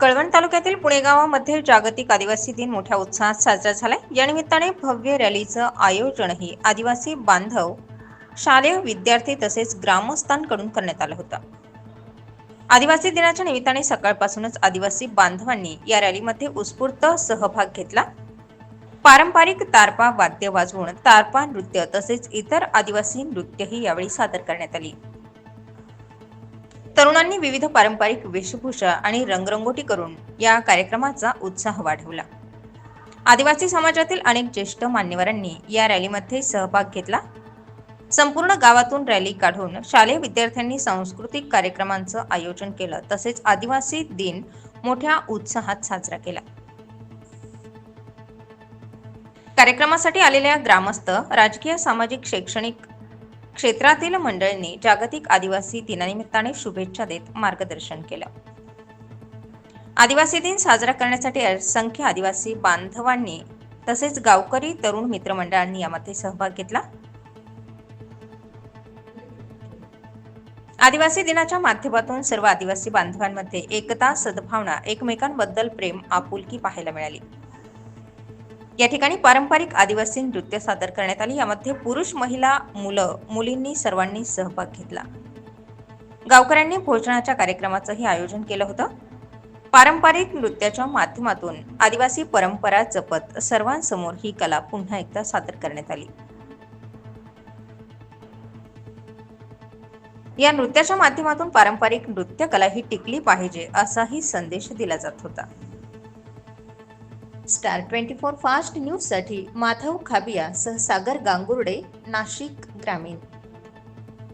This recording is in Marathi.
कळवण तालुक्यातील पुणेगावामध्ये जागतिक आदिवासी दिन मोठ्या उत्साहात साजरा झालाय. या निमित्ताने भव्य रॅलीचं आयोजनही आदिवासी बांधव शालेय विद्यार्थी तसेच ग्रामस्थांकडून करण्यात आलं होतं. आदिवासी दिनाच्या निमित्ताने सकाळपासूनच आदिवासी बांधवांनी या रॅलीमध्ये उत्स्फूर्त सहभाग घेतला. पारंपरिक तारपा वाद्य वाजवून तारपा नृत्य तसेच इतर आदिवासी नृत्यही यावेळी सादर करण्यात आली. तरुणांनी विविध पारंपरिक वेशभूषा आणि रंगरंगोटी करून या कार्यक्रमाचा उत्साह वाढवला. आदिवासी समाजातील अनेक ज्येष्ठ मान्यवरांनी या रॅलीमध्ये सहभाग घेतला. संपूर्ण गावातून रॅली काढून शालेय विद्यार्थ्यांनी सांस्कृतिक कार्यक्रमांचं आयोजन केलं. तसेच आदिवासी दिन मोठ्या उत्साहात साजरा केला. कार्यक्रमासाठी आलेल्या ग्रामस्थ राजकीय सामाजिक शैक्षणिक क्षेत्रातील मंडळींनी जागतिक आदिवासी दिनानिमित्ताने शुभेच्छा देत मार्गदर्शन केलं. आदिवासी दिन साजरा करण्यासाठी असंख्य आदिवासी बांधवांनी तसेच गावकरी तरुण मित्रमंडळांनी यामध्ये सहभाग घेतला. आदिवासी दिनाच्या माध्यमातून सर्व आदिवासी बांधवांमध्ये एकता सद्भावना एकमेकांबद्दल प्रेम आपुलकी पाहायला मिळाली. या ठिकाणी पारंपरिक आदिवासी नृत्य सादर करण्यात आली. यामध्ये पुरुष महिला मुलं मुलींनी सर्वांनी सहभाग घेतला. गावकऱ्यांनी भोजनाच्या कार्यक्रमाचंही आयोजन केलं होतं. पारंपरिक नृत्याच्या माध्यमातून आदिवासी परंपरा जपत सर्वांसमोर ही कला पुन्हा एकदा सादर करण्यात आली. या नृत्याच्या माध्यमातून पारंपरिक नृत्य कला ही टिकली पाहिजे असाही संदेश दिला जात होता. स्टार ट्वेंटी फोर फास्ट न्यूजसाठी माधव खाबिया सह सागर गांगुर्डे नाशिक ग्रामीण.